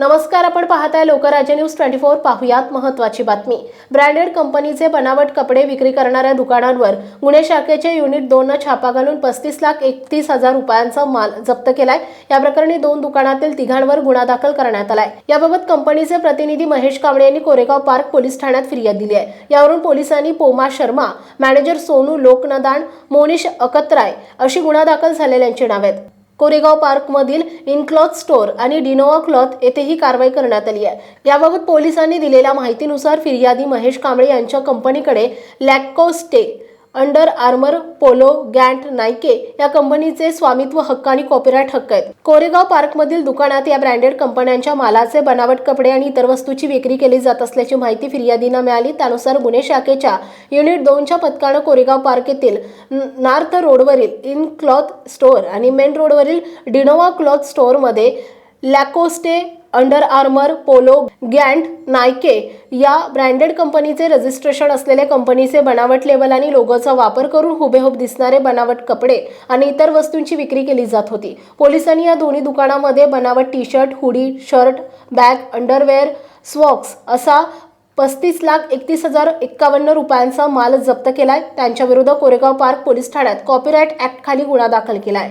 नमस्कार आपण पाहताय लोकराज्य न्यूज ट्वेंटी फोर. पाहुयात महत्वाची बातमी. ब्रँडेड कंपनीचे बनावट कपडे विक्री करणाऱ्या दुकानांवर गुन्हे शाखेचे युनिट दोन छापा घालून पस्तीस लाख एकतीस हजार रुपयांचा माल जप्त केलाय. या प्रकरणी दोन दुकानातील तिघांवर गुन्हा दाखल करण्यात आलाय. याबाबत कंपनीचे प्रतिनिधी महेश कांबळे यांनी कोरेगाव पार्क पोलीस ठाण्यात फिर्याद दिली आहे. यावरून पोलिसांनी पोमा शर्मा मॅनेजर सोनू लोकनदान मोनिश अकत्राय अशी गुन्हा दाखल झालेल्यांची नावे आहेत. कोरेगाव पार्कमधील इनक्लॉथ स्टोअर आणि डिनोवा क्लॉथ येथे ही कारवाई करण्यात आली आहे. याबाबत पोलिसांनी दिलेल्या माहितीनुसार फिर्यादी महेश कांबळे यांच्या कंपनीकडे Lacoste Under Armour Polo Gant Nike या कंपनीचे स्वामित्व हक्क आणि कॉपीराईट हक्क आहेत. कोरेगाव पार्कमधील दुकानात या ब्रँडेड कंपन्यांच्या मालाचे बनावट कपडे आणि इतर वस्तूची विक्री केली जात असल्याची माहिती फिर्यादींना मिळाली. त्यानुसार गुन्हे शाखेच्या युनिट दोनच्या पथकानं कोरेगाव पार्क येथील नॉर्थ रोडवरील इन क्लॉथ स्टोअर आणि मेन रोडवरील डिनोवा क्लॉथ स्टोअरमध्ये Lacoste Under Armour Polo Gant Nike या ब्रँडेड कंपनीचे रजिस्ट्रेशन असलेले कंपनीचे बनावट लेबल आणि लोगोचा वापर करून हुबेहूब दिसणारे बनावट कपडे आणि इतर वस्तूंची विक्री केली जात होती. पोलिसांनी या दोन्ही दुकानामध्ये बनावट T shirt hoodie shirt bag underwear socks असा पस्तीस लाख एकतीस हजार एक्कावन्न रुपयांचा माल जप्त केलाय. त्यांच्याविरुद्ध कोरेगाव पार्क पोलीस ठाण्यात कॉपीराईट ऍक्ट खाली गुन्हा दाखल केलाय.